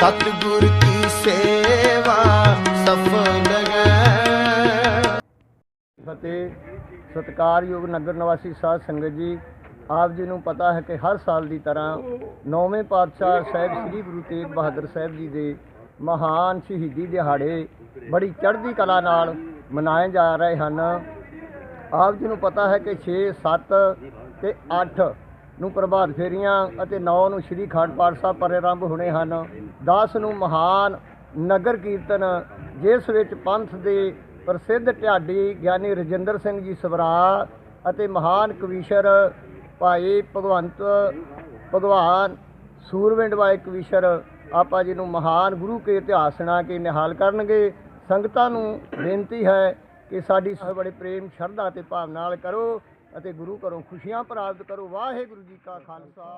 ਸਤਿਗੁਰ ਕੀ ਸੇਵਾ ਸਫਲ ਹੈ। ਫਤਿਹ ਸਤਿਕਾਰਯੋਗ ਨਗਰ ਨਿਵਾਸੀ ਸਾਧ ਸੰਗਤ ਜੀ, ਆਪ ਜੀ ਨੂੰ ਪਤਾ ਹੈ ਕਿ ਹਰ ਸਾਲ ਦੀ ਤਰ੍ਹਾਂ ਨੌਵੇਂ ਪਾਤਸ਼ਾਹ ਸਾਹਿਬ ਸ੍ਰੀ ਗੁਰੂ ਤੇਗ ਬਹਾਦਰ ਸਾਹਿਬ ਜੀ ਦੇ ਮਹਾਨ ਸ਼ਹੀਦੀ ਦਿਹਾੜੇ ਬੜੀ ਚੜ੍ਹਦੀ ਕਲਾ ਨਾਲ ਮਨਾਏ ਜਾ ਰਹੇ ਹਨ। ਆਪ ਜੀ ਨੂੰ ਪਤਾ ਹੈ ਕਿ 6 7 ਤੇ 8 ਨੂੰ ਪ੍ਰਭਾਤ ਫੇਰੀਆਂ ਅਤੇ 9 ਨੂੰ ਸ੍ਰੀ ਅਖੰਡ ਪਾਠ ਸਾਹਿਬ ਪ੍ਰਾਰੰਭ ਹੋਣੇ ਹਨ। 10 ਨੂੰ ਮਹਾਨ ਨਗਰ ਕੀਰਤਨ, ਜਿਸ ਵਿੱਚ ਪੰਥ ਦੇ ਪ੍ਰਸਿੱਧ ਢਾਡੀ ਗਿਆਨੀ ਰਜਿੰਦਰ ਸਿੰਘ ਜੀ ਸਵਰਾ ਅਤੇ ਮਹਾਨ ਕਵੀਸ਼ਰ ਭਾਈ ਭਗਵੰਤ ਭਗਵਾਨ ਸੂਰਵਿੰਡ ਵਾਲੇ ਕਵੀਸ਼ਰ ਆਪਾ ਜੀ ਨੂੰ ਮਹਾਨ ਗੁਰੂ ਕੇ ਇਤਿਹਾਸ ਸੁਣਾ ਕੇ ਨਿਹਾਲ ਕਰਨਗੇ। ਸੰਗਤਾਂ ਨੂੰ ਬੇਨਤੀ ਹੈ ਕਿ ਸਾਡੀ ਬੜੇ ਪ੍ਰੇਮ, ਸ਼ਰਧਾ ਤੇ ਭਾਵ ਨਾਲ ਕਰੋ ਅਤੇ ਗੁਰੂ ਘਰੋਂ ਖੁਸ਼ੀਆਂ ਪ੍ਰਾਪਤ ਕਰੋ। ਵਾਹਿਗੁਰੂ ਜੀ ਕਾ ਖਾਲਸਾ।